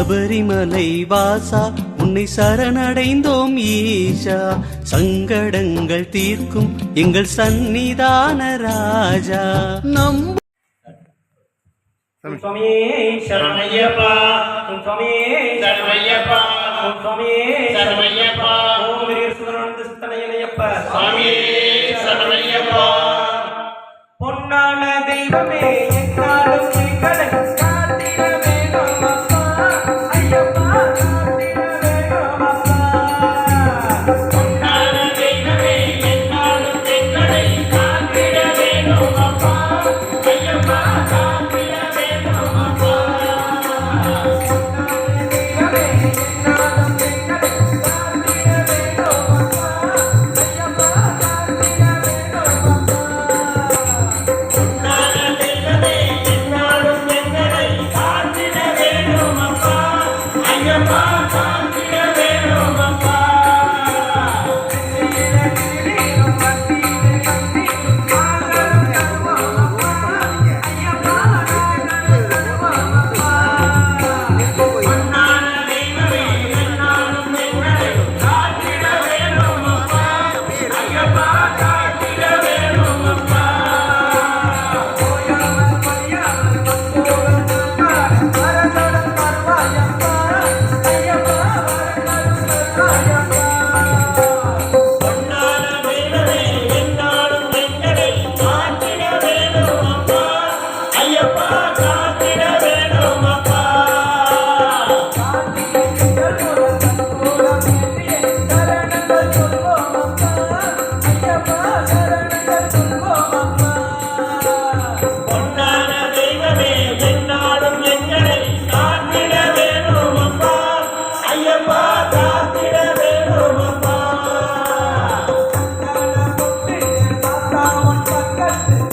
சபரிமலை வாசா உன்னை சரணடைந்தோம் ஈஷா. சங்கடங்கள் தீர்க்கும் எங்கள் சந்நிதான ராஜா. நம் பொன்னான தெய்வமே Obrigado.